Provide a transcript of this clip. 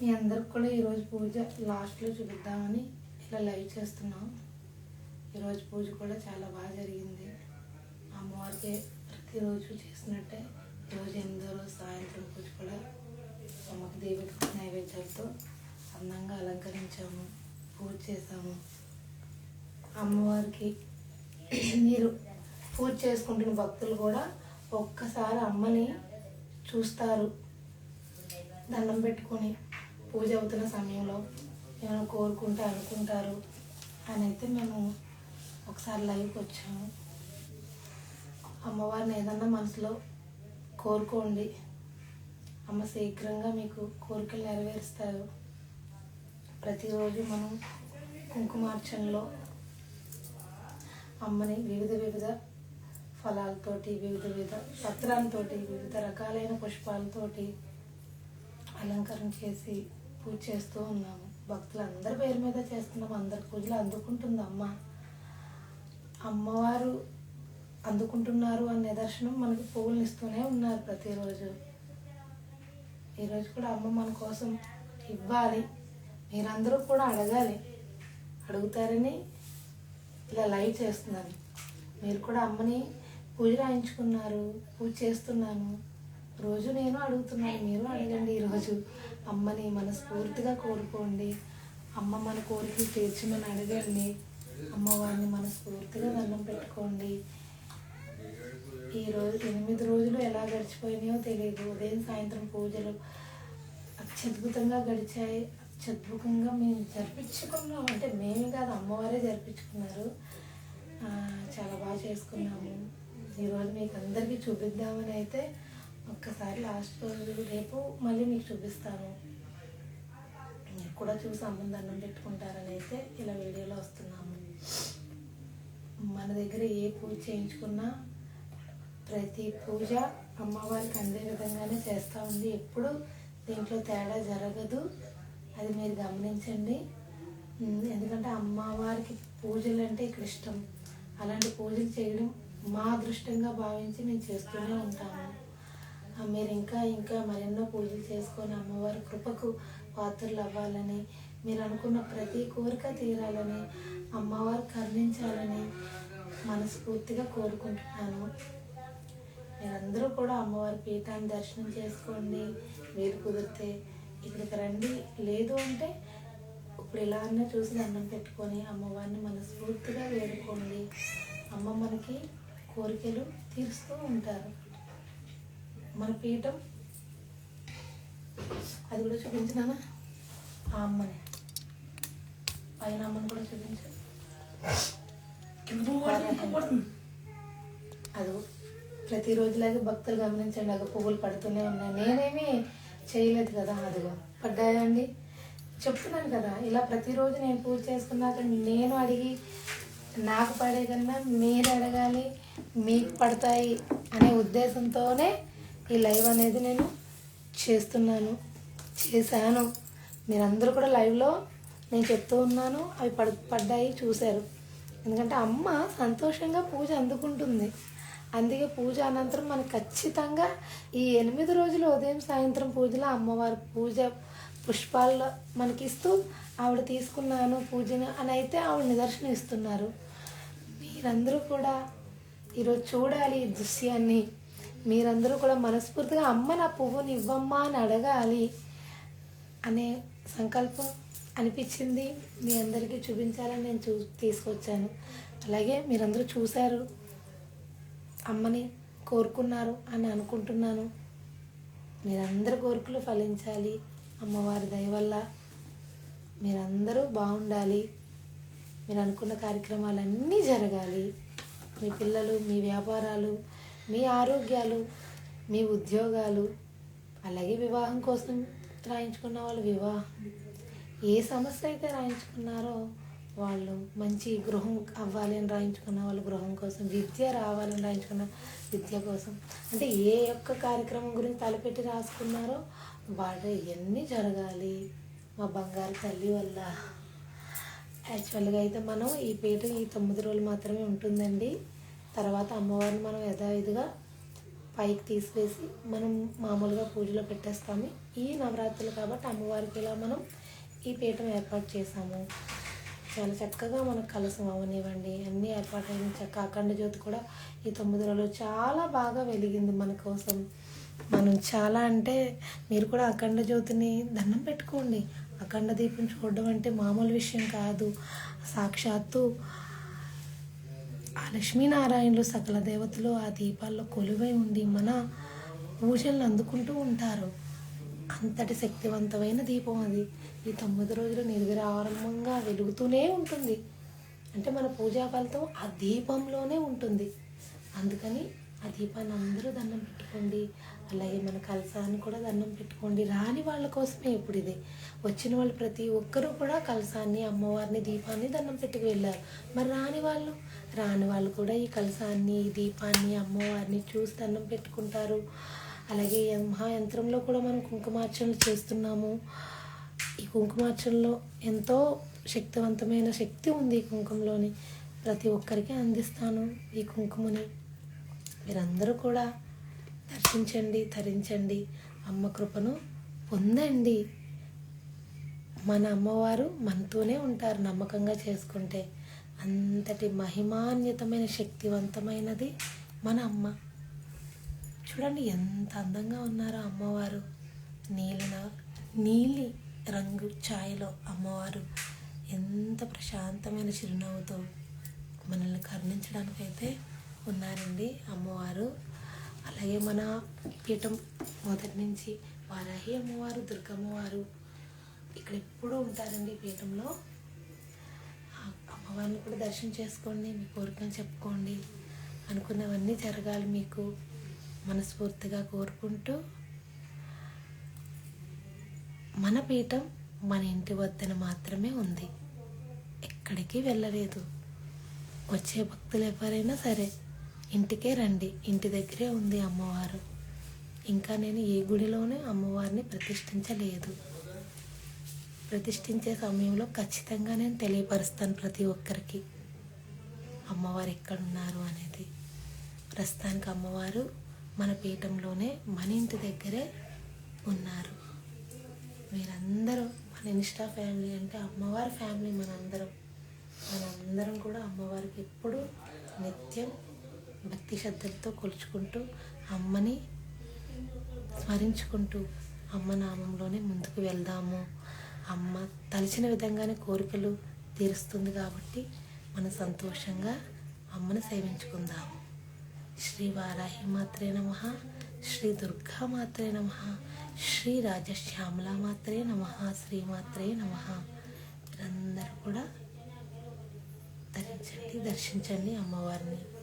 మీ అందరికి కూడా ఈరోజు పూజ లాస్ట్లో చూపిద్దామని ఇలా లైవ్ చేస్తున్నాం. ఈరోజు పూజ కూడా చాలా బాగా జరిగింది. అమ్మవారికి ప్రతిరోజు చేసినట్టే. ఈరోజు ఎనిమిదో రోజు సాయంత్రం పూజ కూడా అమ్మకి దేవతకు నైవేద్యాలతో అందంగా అలంకరించాము పూజ చేసాము అమ్మవారికి మీరు పూజ చేసుకుంటున్న భక్తులు కూడా ఒక్కసారి అమ్మని చూస్తారు. దండం పెట్టుకొని పూజ అవుతున్న సమయంలో ఏమైనా కోరుకుంటే అనుకుంటారు అని అయితే మేము ఒకసారి లైవ్కి వచ్చాము. అమ్మవారిని ఏదన్నా మనసులో కోరుకోండి. అమ్మ శీఘ్రంగా మీకు కోరికలు నెరవేరుస్తారు ప్రతిరోజు మనం కుంకుమార్చనలో అమ్మని వివిధ వివిధ ఫలాలతోటి వివిధ వివిధ పత్రాలతోటి వివిధ రకాలైన పుష్పాలతోటి అలంకరణ చేసి పూజ చేస్తూ ఉన్నాము. భక్తులు అందరి పేరు మీద చేస్తున్నాము అందరి పూజలు అందుకుంటుంది అమ్మ. అమ్మవారు అందుకుంటున్నారు అనే నిదర్శనం మనకి పువ్వులు ఇస్తూనే ఉన్నారు ప్రతిరోజు. ఈరోజు కూడా అమ్మ మన కోసం ఇవ్వాలి. మీరందరూ కూడా అడగాలి. అడుగుతారని ఇలా లైవ్ చేస్తున్నాను. మీరు కూడా అమ్మని పూజ రాయించుకున్నారు. పూజ చేస్తున్నాను. రోజు నేను అడుగుతున్నాను. మీరు అడగండి ఈరోజు అమ్మని మనస్ఫూర్తిగా కోరుకోండి. అమ్మ మన కోరికలు తీర్చమని అడగండి. అమ్మవారిని మనస్ఫూర్తిగా దండం పెట్టుకోండి. ఈ రోజు ఎనిమిది రోజులు ఎలా గడిచిపోయినాయో తెలియదు. ఉదయం సాయంత్రం పూజలు అత్యద్భుతంగా గడిచాయి. అత్యద్భుతంగా మేము జరిపించుకున్నాం. అంటే మేమే కాదు అమ్మవారే జరిపించుకున్నారు. చాలా బాగా చేసుకున్నాము. ఈరోజు మీకు అందరికీ చూపిద్దామని అయితే ఒక్కసారి లాస్ట్ రోజు రేపు మళ్ళీ మీకు చూపిస్తాను. మీరు కూడా చూసి అమ్మని దండం పెట్టుకుంటారని అయితే ఇలా వీడియోలో వస్తున్నాము. మన దగ్గర ఏ పూజ చేయించుకున్నా ప్రతి పూజ అమ్మవారికి అందే విధంగానే చేస్తూ ఉంది. ఎప్పుడు దీంట్లో తేడా జరగదు. అది మీరు గమనించండి. ఎందుకంటే అమ్మవారికి పూజలు అంటే ఇక్కడ ఇష్టం. అలాంటి పూజలు చేయడం మా అదృష్టంగా భావించి మేము చేస్తూనే ఉంటాము. మీరు ఇంకా ఇంకా మరెన్నో పూజలు చేసుకొని అమ్మవారి కృపకు పాత్రలు అవ్వాలని మీరు అనుకున్న ప్రతి కోరిక తీరాలని అమ్మవారు కరుణించాలని మనస్ఫూర్తిగా కోరుకుంటున్నాను. మీరందరూ కూడా అమ్మవారి పీఠాన్ని దర్శనం చేసుకోండి. మీరు కుదిరితే ఇక్కడికి రండి. లేదు అంటే ఇప్పుడు ఇలా అన్న చూసి దండం పెట్టుకొని అమ్మవారిని మనస్ఫూర్తిగా వేడుకోండి. అమ్మ మనకి కోరికలు తీరుస్తూ ఉంటారు. మన పీఠం. అది కూడా చూపించినానా? ఆ అమ్మని. పైన అమ్మని కూడా చూపించు. అది ప్రతిరోజులాగే భక్తులు గమనించండి అగ పువ్వులు పడుతూనే ఉన్నాయి. నేనేమి చేయలేదు కదా అదిగో. పడ్డాయండి చెప్తున్నాను కదా ఇలా ప్రతిరోజు నేను పూజ చేసుకున్నాక నేను అడిగి నాకు పడే కన్నా మీరు అడగాలి మీకు పడతాయి అనే ఉద్దేశంతోనే ఈ లైవ్ అనేది నేను చేస్తున్నాను చేశాను. మీరందరూ కూడా లైవ్లో నేను చెప్తూ ఉన్నాను అవి పడ పడ్డాయి చూశారు. ఎందుకంటే అమ్మ సంతోషంగా పూజ అందుకుంటుంది. అందుకే పూజ అనంతరం మనకు ఖచ్చితంగా ఈ ఎనిమిది రోజులు ఉదయం సాయంత్రం పూజలో అమ్మవారి పూజ పుష్పాల్లో మనకి ఇస్తూ ఆవిడ తీసుకున్నాను పూజను అని అయితే ఆవిడ నిదర్శనం ఇస్తున్నారు మీరందరూ కూడా ఈరోజు చూడాలి ఈ దృశ్యాన్ని. మీరందరూ కూడా మనస్ఫూర్తిగా అమ్మ నా పువ్వుని ఇవ్వమ్మా అని అడగాలి అనే సంకల్పం అనిపించింది. మీ అందరికీ చూపించాలని నేను చూ తీసుకొచ్చాను. అలాగే మీరందరూ చూశారు అమ్మని కోరుకున్నారు అని అనుకుంటున్నాను. మీరందరి కోరికలు ఫలించాలి. అమ్మవారి దయ వల్ల మీరందరూ బాగుండాలి. మీరు అనుకున్న కార్యక్రమాలన్నీ జరగాలి. మీ పిల్లలు మీ వ్యాపారాలు మీ ఆరోగ్యాలు మీ ఉద్యోగాలు అలాగే వివాహం కోసం రాయించుకున్న వాళ్ళు వివాహం. ఏ సమస్య అయితే రాయించుకున్నారో వాళ్ళు మంచి గృహం అవ్వాలి అని రాయించుకున్న వాళ్ళు గృహం కోసం విద్య రావాలని రాయించుకున్న విద్య కోసం. అంటే ఏ యొక్క కార్యక్రమం గురించి తలపెట్టి రాసుకున్నారో వాళ్ళు ఇవన్నీ జరగాలి. మా బంగారు తల్లి వల్ల. యాక్చువల్గా అయితే మనం ఈ పీట ఈ తొమ్మిది రోజులు మాత్రమే ఉంటుందండి. తర్వాత అమ్మవారిని మనం యథావిధిగా పైకి తీసివేసి మనం మామూలుగా పూజలో పెట్టేస్తాము. ఈ నవరాత్రులు కాబట్టి అమ్మవారికి ఇలా మనం ఈ పీఠం ఏర్పాటు చేసాము చాలా చక్కగా మనకు కలసం అవనివ్వండి. అన్నీ ఏర్పాటైన చక్క అఖండ జ్యోతి కూడా ఈ తొమ్మిది రోజులు చాలా బాగా వెలిగింది మన కోసం. మనం చాలా అంటే మీరు కూడా అఖండ జ్యోతిని దండం పెట్టుకోండి. అఖండ దీపం చూడడం అంటే మామూలు విషయం కాదు. సాక్షాత్తు ఆ లక్ష్మీనారాయణులు సకల దేవతలు ఆ దీపాల్లో కొలువై ఉండి మన పూజలను అందుకుంటూ ఉంటారు. అంతటి శక్తివంతమైన దీపం అది. ఈ తొమ్మిది రోజులు నిర్విరారంభంగా వెలుగుతూనే ఉంటుంది. అంటే మన పూజా ఫలితం ఆ దీపంలోనే ఉంటుంది. అందుకని ఆ దీపాన్ని అందరూ దండం పెట్టుకోండి. అలాగే మన కలసాన్ని కూడా దండం పెట్టుకోండి. రాని వాళ్ళ కోసమే ఇప్పుడు ఇది. వచ్చిన వాళ్ళు ప్రతి ఒక్కరూ కూడా కలసాన్ని అమ్మవారిని దీపాన్ని దండం పెట్టుకు వెళ్ళారు. మరి రాని వాళ్ళు? రాని వాళ్ళు కూడా ఈ కలసాన్ని ఈ దీపాన్ని అమ్మవారిని చూసి దండం పెట్టుకుంటారు. అలాగే మహాయంత్రంలో కూడా మనం కుంకుమార్చనలు చేస్తున్నాము. ఈ కుంకుమార్చనలో ఎంతో శక్తివంతమైన శక్తి ఉంది ఈ కుంకుమలోని. ప్రతి ఒక్కరికి అందిస్తాను ఈ కుంకుమని. మీరందరూ కూడా దర్శించండి ధరించండి. అమ్మ కృపను పొందండి. మన అమ్మవారు మనతోనే ఉంటారు నమ్మకంగా చేసుకుంటే. అంతటి మహిమాన్వితమైన శక్తివంతమైనది మన అమ్మ. చూడండి ఎంత అందంగా ఉన్నారో అమ్మవారు. నీలిన నీలి రంగు ఛాయలో అమ్మవారు ఎంత ప్రశాంతమైన చిరునవ్వుతో మనల్ని కరుణించడానికైతే ఉన్నారండి అమ్మవారు. అలాగే మన పీఠం మొదటి నుంచి వారాహి అమ్మవారు దుర్గమ్మవారు ఇక్కడ ఎప్పుడూ ఉంటారండి పీఠంలో. అమ్మవారిని కూడా దర్శనం చేసుకోండి మీ కోరికలు చెప్పుకోండి అనుకున్నవన్నీ జరగాలి మీకు. మనస్ఫూర్తిగా కోరుకుంటూ మన పీఠం మన ఇంటి వద్దన మాత్రమే ఉంది. ఎక్కడికి వెళ్ళలేదు. వచ్చే భక్తులు ఎవరైనా సరే ఇంటికే రండి. ఇంటి దగ్గరే ఉంది అమ్మవారు. ఇంకా నేను ఏ గుడిలోనే అమ్మవారిని ప్రతిష్ఠించలేదు. ప్రతిష్ఠించే సమయంలో ఖచ్చితంగా నేను తెలియపరుస్తాను ప్రతి ఒక్కరికి. అమ్మవారు ఎక్కడున్నారు అనేది. ప్రస్తుతానికి అమ్మవారు మన పీఠంలోనే మన ఇంటి దగ్గరే ఉన్నారు. మీరందరూ మన ఇన్స్టా ఫ్యామిలీ అంటే అమ్మవారి ఫ్యామిలీ మనందరం. మనందరం కూడా అమ్మవారికి ఎప్పుడు నిత్యం భక్తి శ్రద్ధలతో కొలుచుకుంటూ అమ్మని స్మరించుకుంటూ అమ్మ నామంలోనే ముందుకు వెళ్దాము. అమ్మ తలిచిన విధంగానే కోరికలు తీరుస్తుంది కాబట్టి మనం సంతోషంగా అమ్మను సేవించుకుందాము. శ్రీ వారాహి మాత్రే నమ శ్రీ దుర్గా మాత్రే నమ శ్రీ రాజశ్యామల మాత్రే నమ శ్రీ మాత్రే నమ. మీరందరూ కూడా ధరించండి దర్శించండి అమ్మవారిని.